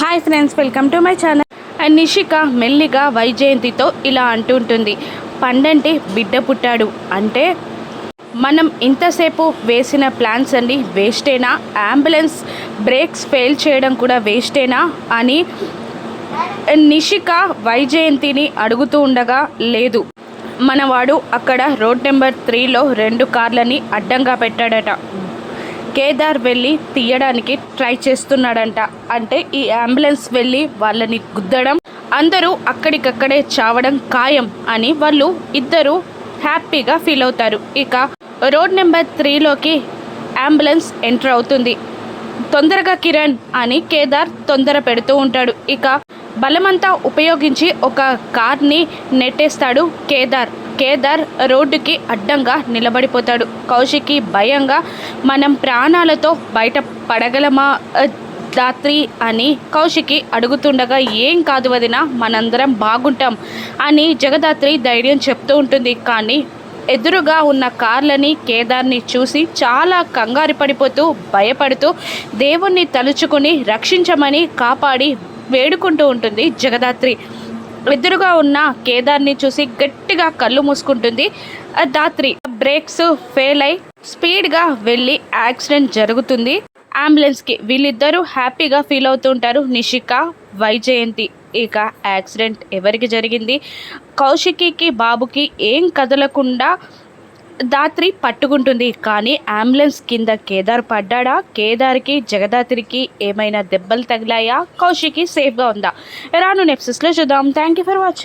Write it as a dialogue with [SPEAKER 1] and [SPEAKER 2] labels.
[SPEAKER 1] Hi friends welcome to my channel and Nishika మెల్లిగా వైజయంతితో ఇలా అంటుంటుంది. పండంటి బిడ్డ పుట్టాడు. అంటే మనం ఇంతసేపు వేసిన ప్లాన్స్ అన్ని వేస్టేనా? అంబులెన్స్ బ్రేక్స్ ఫెయిల్ చేయడం కూడా వేస్టేనా? అని నిషిక వైజయంతిని అడుగుతూ ఉండగా లేదు. మనవాడు అక్కడ రోడ్ నెంబర్ త్రీలో రెండు కార్లని అడ్డంగా పెట్టాడట. కేదార్ వెళ్ళి తీయడానికి ట్రై చేస్తున్నాడంట. అంటే ఈ అంబులెన్స్ వెళ్ళి వాళ్ళని గుద్దడం అందరూ అక్కడికక్కడే చావడం ఖాయం అని వాళ్ళు ఇద్దరు హ్యాపీగా ఫీల్ అవుతారు. ఇక రోడ్ నెంబర్ త్రీలోకి అంబులెన్స్ ఎంటర్ అవుతుంది. తొందరగా కిరణ్ అని కేదార్ తొందర పెడుతూ ఉంటాడు. ఇక బలమంతా ఉపయోగించి ఒక కార్ని నెట్టేస్తాడు కేదార్. కేదార్ రోడ్డుకి అడ్డంగా నిలబడిపోతాడు. కౌశికి భయంగా మనం ప్రాణాలతో బయట పడగలమా దాత్రి అని కౌశికి అడుగుతుండగా ఏం కాదు వదిన మనందరం బాగుంటాం అని జగదాత్రి ధైర్యం చెప్తూ ఉంటుంది. కానీ ఎదురుగా ఉన్న కార్లని కేదార్ని చూసి చాలా కంగారు పడిపోతూ భయపడుతూ దేవుణ్ణి తలుచుకుని రక్షించమని కాపాడి వేడుకుంటూ ఉంటుంది జగదాత్రి. ఎదురుగా ఉన్న కేదార్ని చూసి గట్టిగా కళ్ళు మూసుకుంటుంది. ఆ దాత్రి బ్రేక్స్ ఫెయిల్ అయి స్పీడ్గా వెళ్ళి యాక్సిడెంట్ జరుగుతుంది. అంబులెన్స్కి వీళ్ళిద్దరూ హ్యాపీగా ఫీల్ అవుతుంటారు నిషిక వైజయంతి. ఇక యాక్సిడెంట్ ఎవరికి జరిగింది? కౌశికికి బాబుకి ఏం కదలకుండా దాత్రి పట్టుకుంటుంది. కానీ అంబులెన్స్ కింద కేదార్ పడ్డాడా? కేదార్కి జగదాత్రికి ఏమైనా దెబ్బలు తగిలాయా? కౌశికి సేఫ్గా ఉందా? రాను నెప్సెస్లో చూద్దాం. Thank you for watching